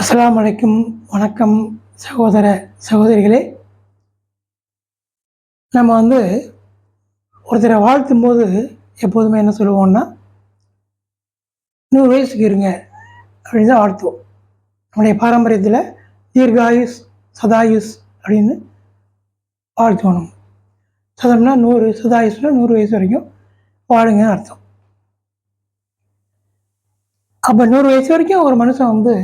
அஸ்லாம் அலைக்கும். வணக்கம் சகோதர சகோதரிகளே. நம்ம வந்து ஒருத்தரை வாழ்த்தும் போது எப்போதுமே என்ன சொல்லுவோம்னா நூறு வயசுக்கு இருங்க அப்படின்னு தான் வாழ்த்துவோம். நம்முடைய பாரம்பரியத்தில் தீர்காயுஸ் சதாயுஸ் அப்படின்னு வாழ்த்துவோம் நம்ம. சதம்னா நூறு சதாயுஸ்னா நூறு வயசு வரைக்கும் வாழுங்கன்னு அர்த்தம். அப்போ நூறு வயசு வரைக்கும் ஒரு மனுஷன் வந்து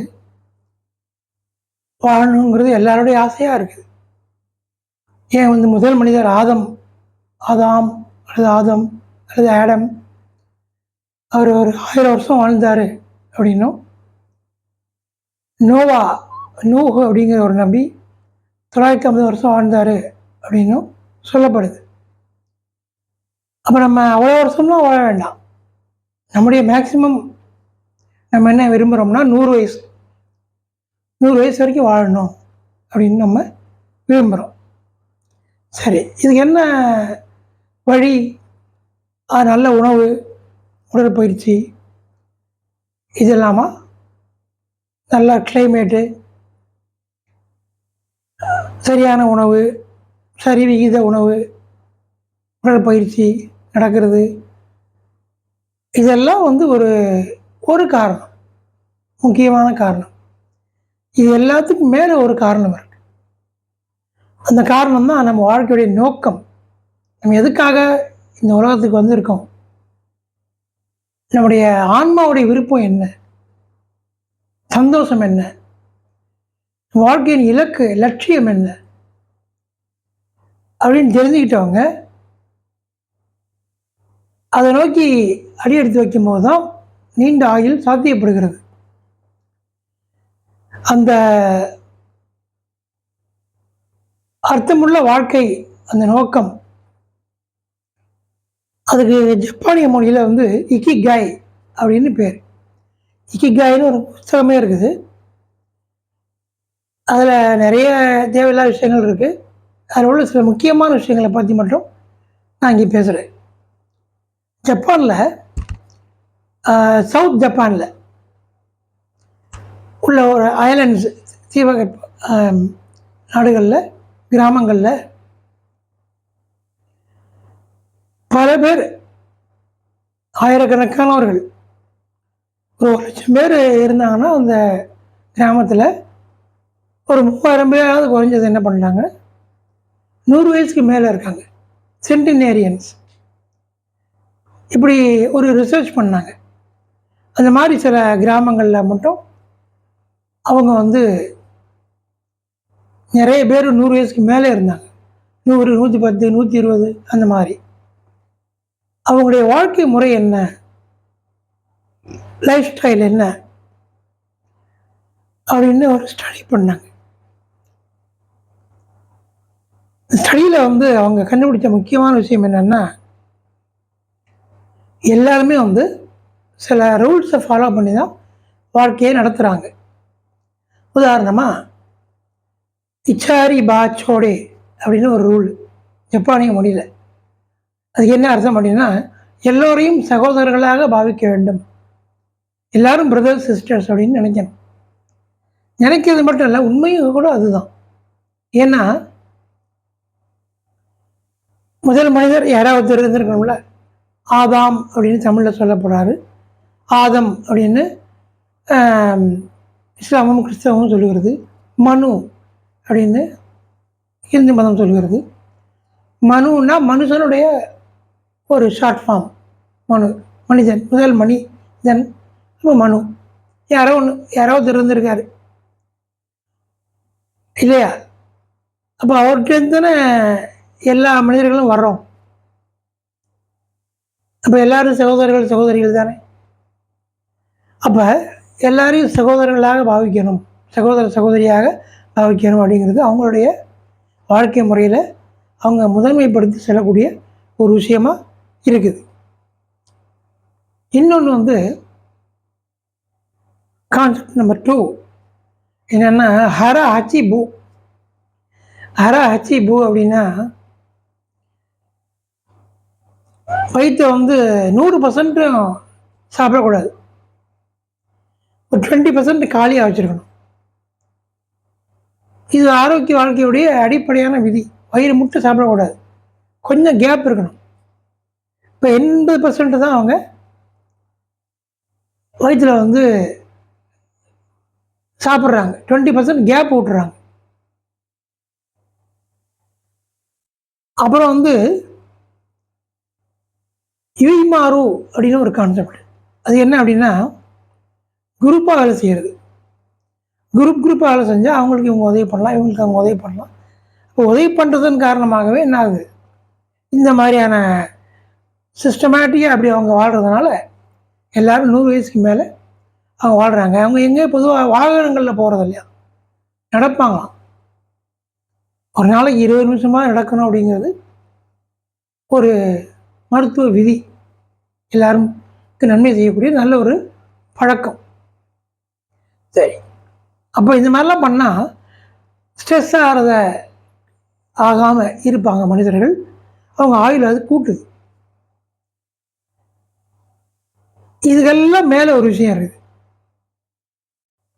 வாழணுங்கிறது எல்லாருடைய ஆசையாக இருக்குது. ஏன் வந்து முதல் மனிதர் ஆதம் ஆதாம் அல்லது ஆதம் அல்லது ஆடம்? அவர் ஒரு ஆயிரம் வருஷம் வாழ்ந்தார் அப்படின்னும். நோவா நூஹு அப்படிங்கிற ஒரு நம்பி தொள்ளாயிரத்தி ஐம்பது வருஷம் வாழ்ந்தார் அப்படின்னும் சொல்லப்படுது. அப்போ நம்ம அவ்வளோ வருஷம்லாம் வாழ வேண்டாம். நம்முடைய மேக்சிமம் நம்ம என்ன விரும்புகிறோம்னா நூறு வயசு. நூறு வயசு வரைக்கும் வாழணும் அப்படின்னு நம்ம விரும்புகிறோம் சரி இதுக்கு என்ன வழி? அது நல்ல உணவு உடற்பயிற்சி இது இல்லாமா நல்ல கிளைமேட்டு சரியான உணவு சரி விகித உணவு உடற்பயிற்சி நடக்கிறது. இதெல்லாம் வந்து ஒரு ஒரு காரணம் முக்கியமான காரணம். இது எல்லாத்துக்கும் மேலே ஒரு காரணம் இருக்குது அந்த காரணம் தான் நம்ம வாழ்க்கையுடைய நோக்கம். நம்ம எதுக்காக இந்த உலகத்துக்கு வந்திருக்கோம்? நம்முடைய ஆன்மாவுடைய விருப்பம் என்ன? சந்தோஷம் என்ன? வாழ்க்கையின் இலக்கு லட்சியம் என்ன? அப்படின்னு தெரிஞ்சுக்கிட்டவங்க அதை நோக்கி அடி எடுத்து வைக்கும்போது தான் நீண்ட ஆயுள் சாத்தியப்படுகிறது. அந்த அர்த்தமுள்ள வாழ்க்கை அந்த நோக்கம். அதுக்கு ஜப்பானிய மொழியில் வந்து இக்கிகாய் அப்படின்னு பேர். இக்கிகாய்னு ஒரு புத்தகமே இருக்குது. அதில் நிறைய தேவையில்லாத விஷயங்கள் இருக்குது அதில் உள்ள சில முக்கியமான விஷயங்களை பற்றி மட்டும் நான் இங்கே பேசுகிறேன் ஜப்பானில் சவுத் ஜப்பானில் உள்ள ஒரு ஐலண்ட்ஸ் தீவக நாடுகளில் கிராமங்களில் பல பேர் ஆயிரக்கணக்கானவர்கள். ஒரு ஒரு லட்சம் பேர் இருந்தாங்கன்னா அந்த கிராமத்தில் ஒரு மூவாயிரம் பேராவது குறைஞ்சது என்ன பண்ணுறாங்க நூறு வயசுக்கு மேலே இருக்காங்க. சென்டினேரியன்ஸ் இப்படி ஒரு ரிசர்ச் பண்ணாங்க. அந்த மாதிரி சில கிராமங்களில் மட்டும் அவங்க வந்து நிறைய பேர் நூறு வயசுக்கு மேலே இருந்தாங்க. நூறு நூற்றி பத்து நூற்றி இருபது அந்த மாதிரி. அவங்களுடைய வாழ்க்கை முறை என்ன? லைஃப் ஸ்டைல் என்ன? அப்படின்னு ஒரு ஸ்டடி பண்ணாங்க. ஸ்டடியில் வந்து அவங்க கண்டுபிடிச்ச முக்கியமான விஷயம் என்னென்னா எல்லாருமே வந்து சில ரூல்ஸை ஃபாலோ பண்ணி தான் வாழ்க்கையை நடத்துகிறாங்க உதாரணமாக இச்சாரி பாச்சோடே அப்படின்னு ஒரு ரூல் ஜப்பானிய மொழியில். அதுக்கு என்ன அர்த்தம் அப்படின்னா எல்லோரையும் சகோதரர்களாக பாவிக்க வேண்டும். எல்லாரும் பிரதர்ஸ் சிஸ்டர்ஸ் அப்படின்னு நினைக்கணும். நினைக்கிறது மட்டும் இல்லை உண்மையும் கூட அதுதான். ஏன்னா முதல் மனிதர் யாராவது இருந்திருக்கணும்ல? ஆதாம் அப்படின்னு தமிழில் சொல்லப்படுறாரு ஆதம் அப்படின்னு இஸ்லாமும் கிறிஸ்தவமும் சொல்லுகிறது. மனு அப்படின்னு இந்து மதம் சொல்லுகிறது. மனுன்னா மனுஷனுடைய ஒரு ஷார்ட் ஃபார்ம் மனு மனிதன் முதல் மனிதன் அப்ப மனு. யாரோ ஒன்று யாரோ ஒருத்தர் இருந்திருக்காரு. இல்லையா? அப்போ அவர்கிட்ட தானே எல்லா மனிதர்களும் வர்றோம். அப்போ எல்லாரும் சகோதரர்கள் சகோதரிகள் தானே? அப்போ எல்லாரையும் சகோதரர்களாக பாவிக்கணும். சகோதர சகோதரியாக பாவிக்கணும் அப்படிங்கிறது அவங்களுடைய வாழ்க்கை முறையில் அவங்க முதன்மைப்படுத்தி செல்லக்கூடிய ஒரு விஷயமாக இருக்குது. இன்னொன்று வந்து கான்செப்ட் நம்பர் டூ என்னென்னா ஹர ஹச்சி பூ. ஹர ஹச்சி பூ அப்படின்னா வயிற்றை வந்து நூறு பர்சன்ட்டும் சாப்பிடக்கூடாது. ஒரு டுவெண்ட்டி பர்சன்ட் காலியாக வச்சுருக்கணும். இது ஆரோக்கிய வாழ்க்கையுடைய அடிப்படையான விதி. வயிறு முட்டை சாப்பிடக்கூடாது. கொஞ்சம் கேப் இருக்கணும். இப்போ எண்பது பர்சன்ட் தான் அவங்க வயிற்றில் வந்து சாப்பிட்றாங்க. டுவெண்ட்டி பர்சன்ட் கேப் விட்டுறாங்க. அப்புறம் வந்து இவிமாறு அப்படின்னு ஒரு கான்செப்ட் அது என்ன அப்படின்னா குரூப்பாக வேலை செய்கிறது குரூப் குரூப்பாக வேலை செஞ்சால் அவங்களுக்கு இவங்க உதவி பண்ணலாம் இவங்களுக்கு அவங்க உதவி பண்ணலாம். இப்போ உதவி பண்ணுறதன் காரணமாகவே என்ன ஆகுது? இந்த மாதிரியான சிஸ்டமேட்டிக்காக அப்படி அவங்க வாழ்கிறதுனால எல்லோரும் நூறு வயசுக்கு மேலே அவங்க வாழ்கிறாங்க அவங்க எங்கே பொதுவாக வாகனங்களில் போகிறது இல்லையா? நடப்பாங்களாம். ஒரு நாளைக்கு இருபது நிமிஷமாக நடக்கணும் அப்படிங்கிறது ஒரு மருத்துவ விதி. எல்லாருக்கும் நன்மை செய்யக்கூடிய நல்ல ஒரு பழக்கம். சரி. அப்போ இந்த மாதிரிலாம் பண்ணால் ஸ்ட்ரெஸ் ஆகிறத ஆகாமல் இருப்பாங்க மனிதர்கள். அவங்க ஆயுள் அது கூட்டுது. இதுக்கெல்லாம் மேலே ஒரு விஷயம் இருக்குது.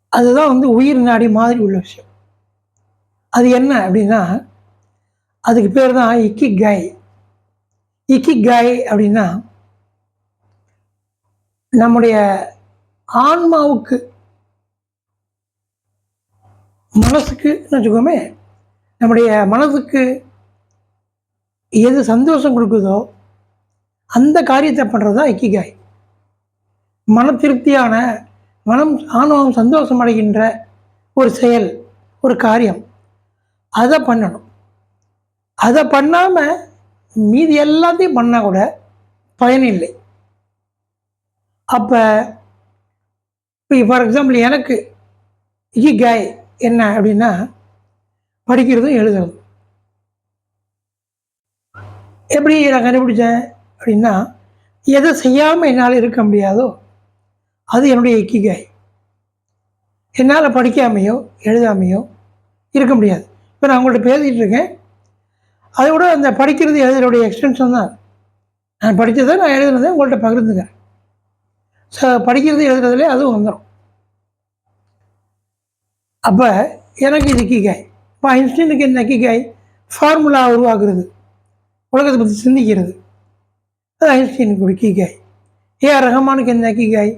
அதுதான் வந்து உயிர் நாடி மாதிரி உள்ள விஷயம். அது என்ன அப்படின்னா அதுக்கு பேர் தான் இக்கி காய் இக்கி காய் அப்படின்னா நம்முடைய ஆன்மாவுக்கு மனசுக்குன்னு வச்சுக்கோமே நம்முடைய மனதுக்கு எது சந்தோஷம் கொடுக்குதோ அந்த காரியத்தை பண்ணுறது தான் இக்கிகாய் மன திருப்தியான மனம் ஆணவம் சந்தோஷம் அடைகின்ற ஒரு செயல் ஒரு காரியம். அதை பண்ணணும். அதை பண்ணாமல் மீதி எல்லாத்தையும் பண்ணால் கூட பயனில்லை அப்போ இப்போ ஃபார் எக்ஸாம்பிள் எனக்கு காய் என்ன அப்படின்னா படிக்கிறதும் எழுதுறதும் எப்படி நான் கண்டுபிடிச்சேன் அப்படின்னா எதை செய்யாமல் என்னால் இருக்க முடியாதோ அது என்னுடைய இக்கிகாய். என்னால் படிக்காமையோ எழுதாமையோ இருக்க முடியாது. இப்போ நான் உங்கள்கிட்ட பேசிகிட்டு இருக்கேன். அதை விட அந்த படிக்கிறது எழுதுறதுடைய எக்ஸ்டென்ஷன் தான். நான் படித்ததை நான் எழுதுனதை உங்கள்கிட்ட பகிர்ந்துக்கிறேன். ஸோ படிக்கிறது எழுதுறதுலே அதுவும் வந்துடும் அப்போ எனக்கு இது கீகாய் இப்போ ஐன்ஸ்டீனுக்கு என்ன கீகாய் ஃபார்முலா உருவாக்குறது. உலகத்தை பற்றி சிந்திக்கிறது. அது ஐன்ஸ்டீனுக்கு ஒரு கீகாய் ஏஆர் ரஹமானுக்கு என்ன கீகாய்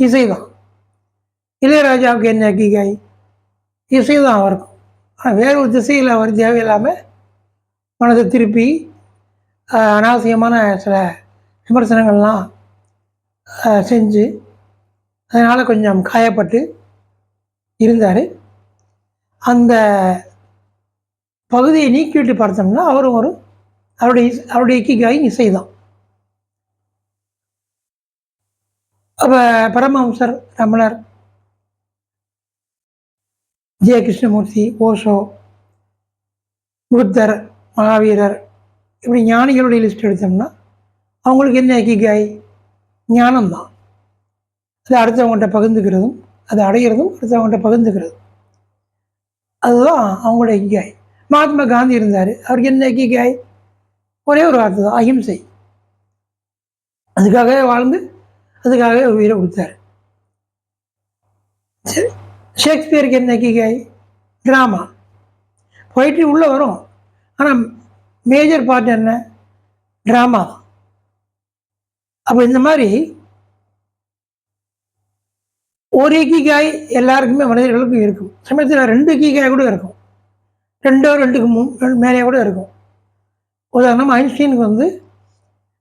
இசை தான் இளையராஜாவுக்கு என்ன கீகாய் இசை தான் அவருக்கும். ஆனால் வேற ஒரு திசையில் அவர் தேவையில்லாமல் மனதை திருப்பி அனாவசியமான சில விமர்சனங்கள்லாம் செஞ்சு அதனால் கொஞ்சம் காயப்பட்டு இருந்தார். அந்த பகுதியை நீக்கிவிட்டு பார்த்தோம்னா அவரும் ஒரு அவருடைய அவருடைய இக்கிகாய் இசை தான் அப்போ பரமஹம்சர் ரமணர் ஜெய கிருஷ்ணமூர்த்தி ஓஷோ புத்தர் மகாவீரர் இப்படி ஞானிகளுடைய லிஸ்ட் எடுத்தோம்னா அவங்களுக்கு என்ன இக்கிகாய் ஞானம்தான். அது அடுத்தவங்கள்ட்ட பகிர்ந்துக்கிறதும் அதை அடையிறதும் அடுத்தவங்கள்ட்ட பகிர்ந்துக்கிறது. அதுதான் அவங்களோட இக்காய் மகாத்மா காந்தி இருந்தார். அவருக்கு என்ன இக்கிகாய் ஒரே ஒரு வார்த்தை தான் அஹிம்சை. அதுக்காகவே வாழ்ந்து அதுக்காகவே உயிரை கொடுத்தாரு. சரி ஷேக்ஸ்பியருக்கு என்ன இக்கிகாய் ட்ராமா. பொயிட்ரி உள்ளே வரும். ஆனால் மேஜர் பார்ட் என்ன? ட்ராமா தான். அப்போ இந்த மாதிரி ஒரு கீகாய் எல்லாருக்குமே மனிதர்களுக்கும் இருக்கும். சமயத்தில் ரெண்டு கீகாய் கூட இருக்கும். ரெண்டோ ரெண்டுக்கு மூ மேலே கூட இருக்கும். உதாரணம் ஐன்ஸ்டீனுக்கு வந்து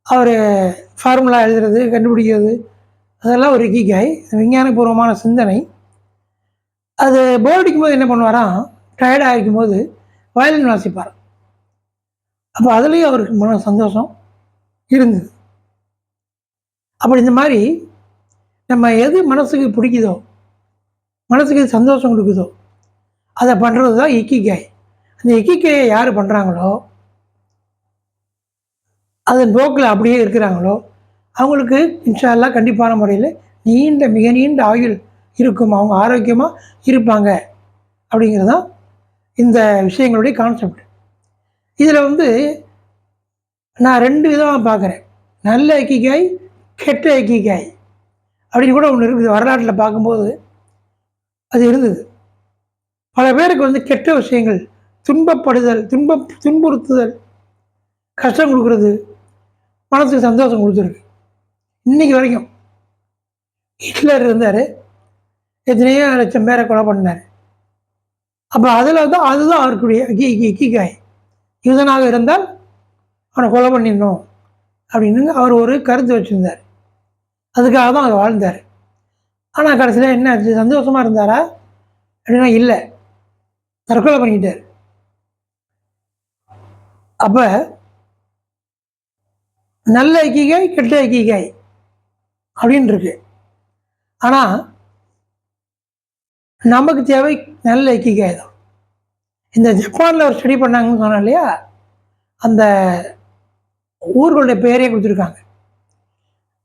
அவர் ஃபார்முலா எழுதுறது கண்டுபிடிக்கிறது அதெல்லாம் ஒரு கீகாய். விஞ்ஞானபூர்வமான சிந்தனை. அது போர் அடிக்கும் போது என்ன பண்ணுவாராம் டயர்டாக இருக்கும் போது வயலின் வாசிப்பார். அப்போ அதுலேயும் அவருக்கு மன சந்தோஷம் இருந்தது. அப்படி இந்த மாதிரி நம்ம எது மனசுக்கு பிடிக்குதோ மனசுக்கு சந்தோஷம் கொடுக்குதோ அதை பண்ணுறது தான் இக்கிக்காய் அந்த இக்கிக்காயை யார் பண்ணுறாங்களோ அதன் போக்கில் அப்படியே இருக்கிறாங்களோ அவங்களுக்கு இன்ஷால்லாம் கண்டிப்பான முறையில் நீண்ட மிக நீண்ட ஆயுள் இருக்கும். அவங்க ஆரோக்கியமாக இருப்பாங்க அப்படிங்கிறது தான் இந்த விஷயங்களுடைய கான்செப்ட் இதில் வந்து நான் ரெண்டு விதமாக பார்க்குறேன். நல்ல எக்கிக்காய் கெட்ட எக்கிக்காய் அப்படின்னு கூட ஒன்று இருக்குது. வரலாற்றில் பார்க்கும்போது அது இருந்தது. பல பேருக்கு வந்து கெட்ட விஷயங்கள் துன்பப்படுதல் துன்ப துன்புறுத்துதல் கஷ்டம் கொடுக்கறது மனசுக்கு சந்தோஷம் கொடுத்துருக்கு. இன்னைக்கு வரைக்கும் ஹிட்லர் இருந்தார். எத்தனையோ லட்சம் பேரை கொலை பண்ணார். அப்போ அதில் தான் அதுதான் அவருக்குரிய கீ கீ கீகாய் யூதனாக இருந்தால் அவனை கொலை பண்ணிடணும் அப்படின்னு அவர் ஒரு கருத்து வச்சுருந்தார். அதுக்காக தான் அவர் வாழ்ந்தார். ஆனால் கடைசியில் என்ன ஆச்சு? சந்தோஷமாக இருந்தாரா? அப்படின்னா இல்லை. தற்கொலை பண்ணிக்கிட்டார். அப்போ நல்ல ஐக்கிகாய் கெட்ட ஐக்கிகாய் அப்படின்னு இருக்கு ஆனால் நமக்கு தேவை நல்ல ஐக்கிகாய் தான். இந்த ஜப்பானில் ஒரு ஸ்டடி பண்ணாங்கன்னு சொன்னோம் இல்லையா? அந்த ஊர்களுடைய பெயரே கொடுத்துருக்காங்க.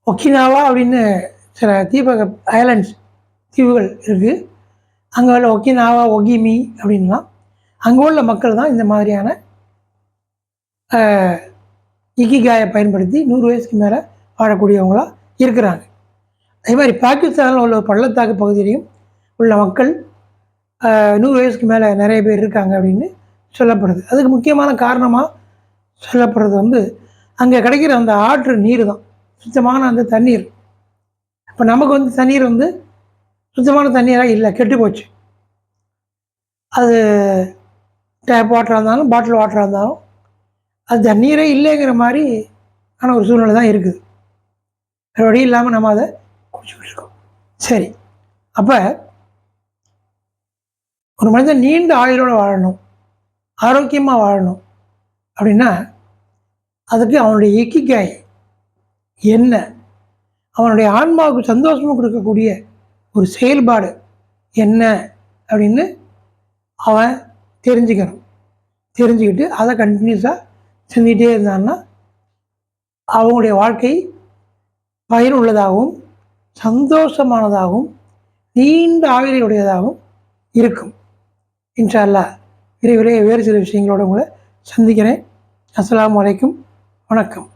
ஒக்கினாவா அப்படின்னு சில தீபக ஐலண்ட்ஸ் தீவுகள் இருக்குது அங்கே உள்ள ஒக்கினாவா ஒகிமி அப்படின்லாம் அங்கே உள்ள மக்கள் தான் இந்த மாதிரியான இக்கிகாயை பயன்படுத்தி நூறு வயசுக்கு மேலே வாழக்கூடியவங்களாக இருக்கிறாங்க. அதே மாதிரி பாகிஸ்தானில் உள்ள பள்ளத்தாக்கு பகுதியிலையும் உள்ள மக்கள் நூறு வயசுக்கு மேலே நிறைய பேர் இருக்காங்க அப்படின்னு சொல்லப்படுது. அதுக்கு முக்கியமான காரணமாக சொல்லப்படுறது வந்து அங்கே கிடைக்கிற அந்த ஆற்று நீர் தான் சுத்தமான அந்த தண்ணீர். இப்போ நமக்கு வந்து தண்ணீர் வந்து சுத்தமான தண்ணீராக இல்லை கெட்டு போச்சு. அது டேப் வாட்டராக இருந்தாலும் பாட்டில் வாட்டராக இருந்தாலும் அது தண்ணீரே இல்லைங்கிற மாதிரி ஆனால் ஒரு சூழ்நிலை தான் இருக்குது. வேறு வழி இல்லாமல் நம்ம அதை குடிச்சுக்கிட்டு இருக்கோம். சரி. அப்போ ஒரு மனிதன் நீண்ட ஆயுளோடு வாழணும். ஆரோக்கியமாக வாழணும். அப்படின்னா அதுக்கு அவனுடைய இக்கிக்காய் என்ன? அவனுடைய ஆன்மாவுக்கு சந்தோஷமாக கொடுக்கக்கூடிய ஒரு செயல்பாடு என்ன? அப்படின்னு அவன் தெரிஞ்சுக்கணும். தெரிஞ்சுக்கிட்டு அதை கண்டினியூஸாக செஞ்சுக்கிட்டே இருந்தான்னா அவங்களுடைய வாழ்க்கை பயனுள்ளதாகவும் சந்தோஷமானதாகவும் நீண்ட ஆயுளையுடையதாகவும் இருக்கும். இன்ஷா அல்லாஹ் விரைவிலே வேறு சில விஷயங்களோட உங்களை சந்திக்கிறேன். அஸ்லாம் வலைக்கும் வணக்கம்.